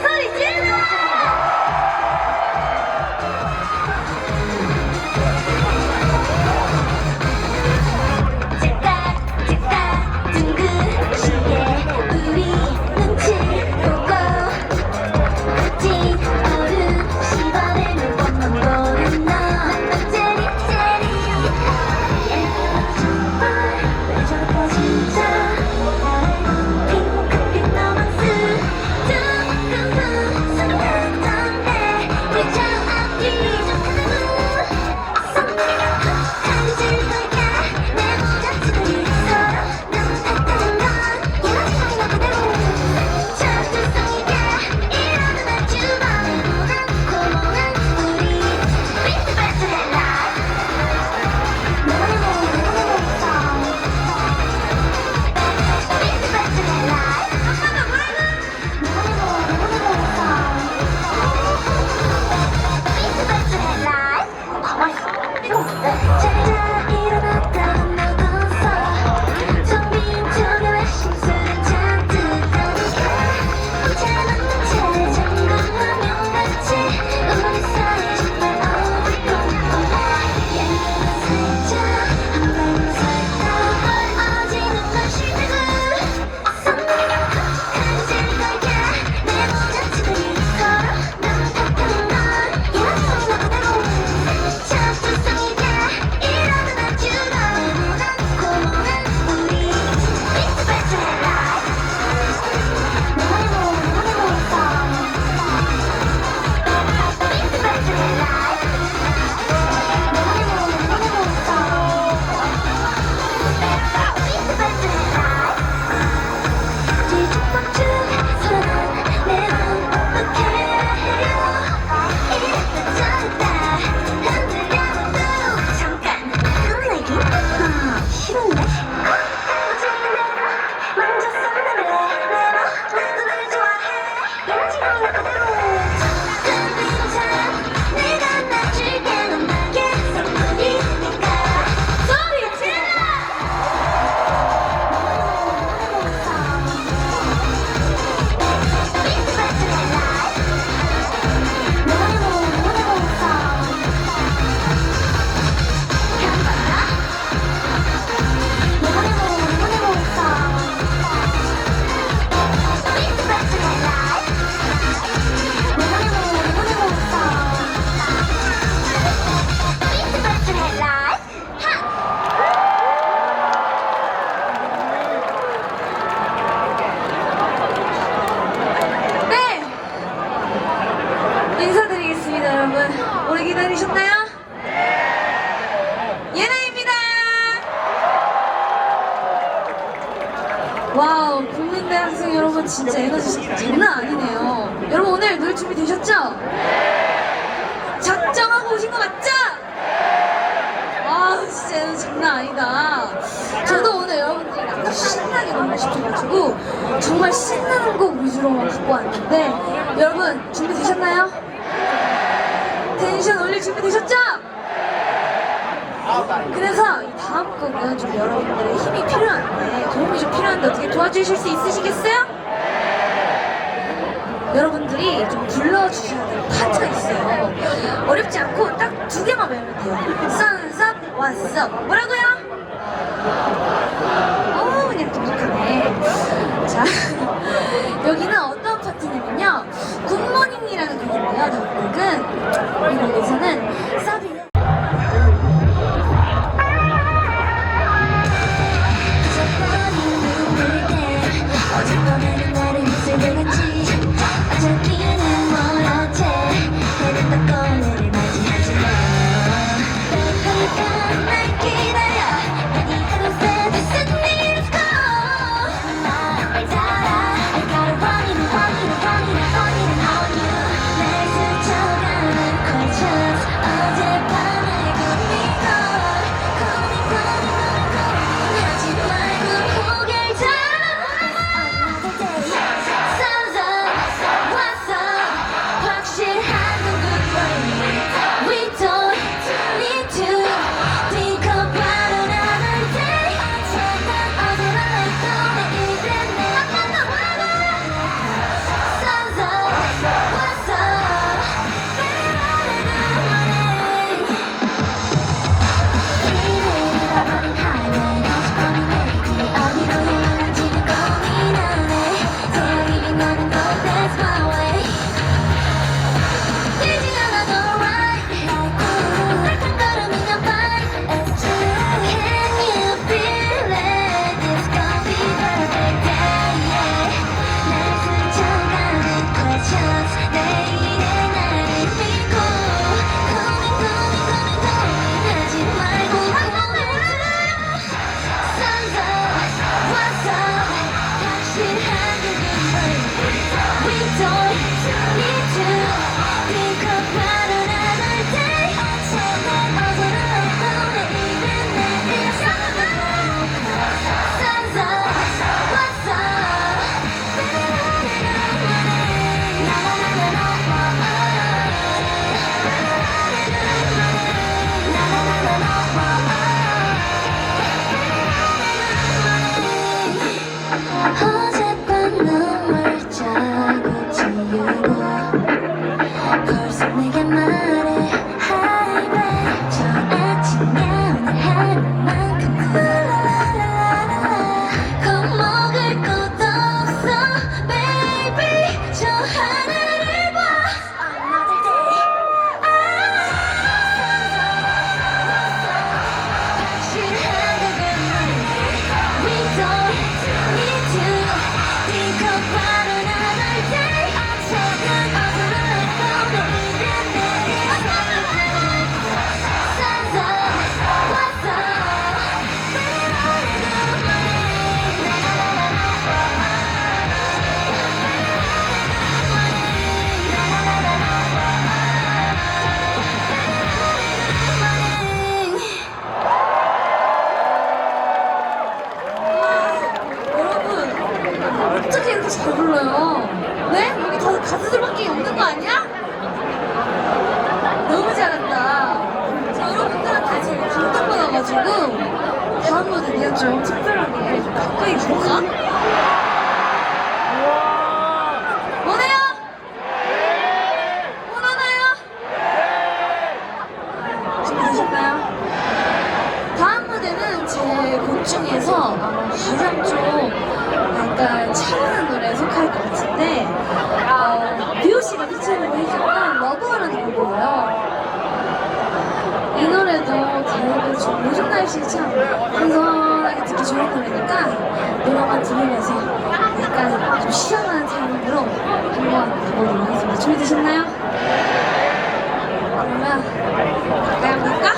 你里你。Let's go! 진짜 장난 아니다. 저도 오늘 여러분들이 약간 신나게 놀고 싶어가지고 정말 신나는 곡 위주로만 갖고 왔는데 여러분 준비되셨나요? 텐션 올릴 준비되셨죠? 그래서 이 다음 곡은 좀 여러분들의 힘이 필요한데 도움이 좀 필요한데 어떻게 도와주실 수 있으시겠어요? 여러분들이 좀 불러주셔야 될 파트가 있어요. 어렵지 않고 딱 두 개만 외우면 돼요. 썬썹 왔어. 뭐라고요? 좀 특별하게 좀 가까이 볼까? 원해요? 원하나요? 준비되셨나요? 다음 무대는 제 곡 중에서 가장 차분한 노래에 속할 것 같은데 어, 비오 씨가 피처링을 해주는 러브라는 곡이에요 이 노래도 되게 좀 요즘 날씨에 참 듣기 좋은 노래니까 노래만 들으면서 약간 좀 시원한 타임으로 한번 가보도록 하겠습니다 준비되셨나요? 그러면 가까이 볼까?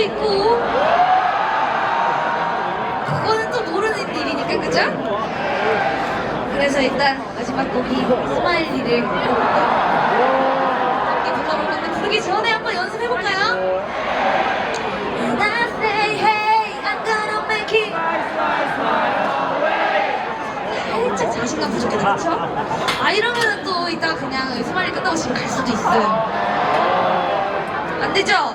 수도 있고 그거는 또 모르는 일이니까, 그죠? 그래서 일단 마지막 곡이 스마일리를 해볼까 함께 불러볼 건데 부르기 전에 한번 연습해볼까요? And I say, hey, I'm gonna make it. 살짝 자신감 부족해서 그렇죠? 아 이러면 또 이따 그냥 스마일리 끝나고 집에 갈 수도 있어요. 안 되죠?